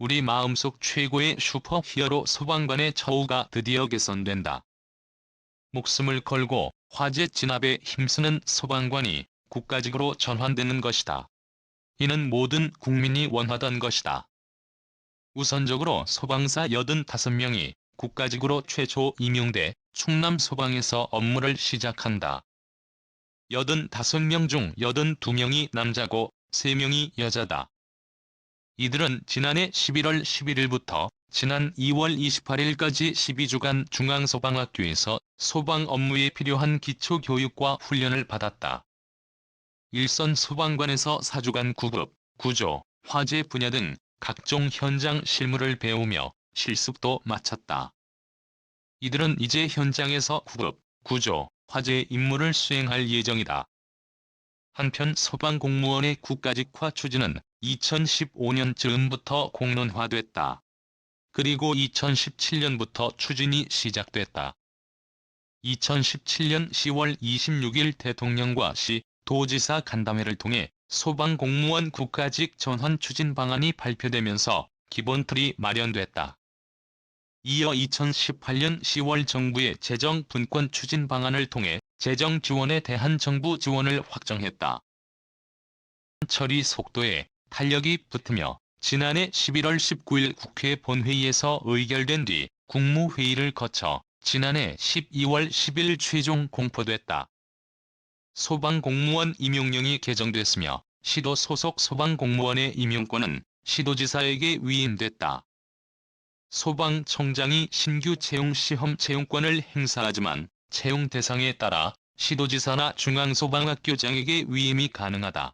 우리 마음속 최고의 슈퍼 히어로 소방관의 처우가 드디어 개선된다. 목숨을 걸고 화재 진압에 힘쓰는 소방관이 국가직으로 전환되는 것이다. 이는 모든 국민이 원하던 것이다. 우선적으로 소방사 85명이 국가직으로 최초 임용돼 충남 소방에서 업무를 시작한다. 85명 중 82명이 남자고 3명이 여자다. 이들은 지난해 11월 11일부터 지난 2월 28일까지 12주간 중앙소방학교에서 소방 업무에 필요한 기초교육과 훈련을 받았다. 일선 소방관에서 4주간 구급, 구조, 화재 분야 등 각종 현장 실무를 배우며 실습도 마쳤다. 이들은 이제 현장에서 구급, 구조, 화재 임무를 수행할 예정이다. 한편 소방공무원의 국가직화 추진은 2015년 즈음부터 공론화됐다. 그리고 2017년부터 추진이 시작됐다. 2017년 10월 26일 대통령과 시, 도지사 간담회를 통해 소방 공무원 국가직 전환 추진 방안이 발표되면서 기본 틀이 마련됐다. 이어 2018년 10월 정부의 재정 분권 추진 방안을 통해 재정 지원에 대한 정부 지원을 확정했다. 처리 속도에 탄력이 붙으며 지난해 11월 19일 국회 본회의에서 의결된 뒤 국무회의를 거쳐 지난해 12월 10일 최종 공포됐다. 소방공무원 임용령이 개정됐으며 시도 소속 소방공무원의 임용권은 시도지사에게 위임됐다. 소방청장이 신규 채용 시험 채용권을 행사하지만 채용 대상에 따라 시도지사나 중앙소방학교장에게 위임이 가능하다.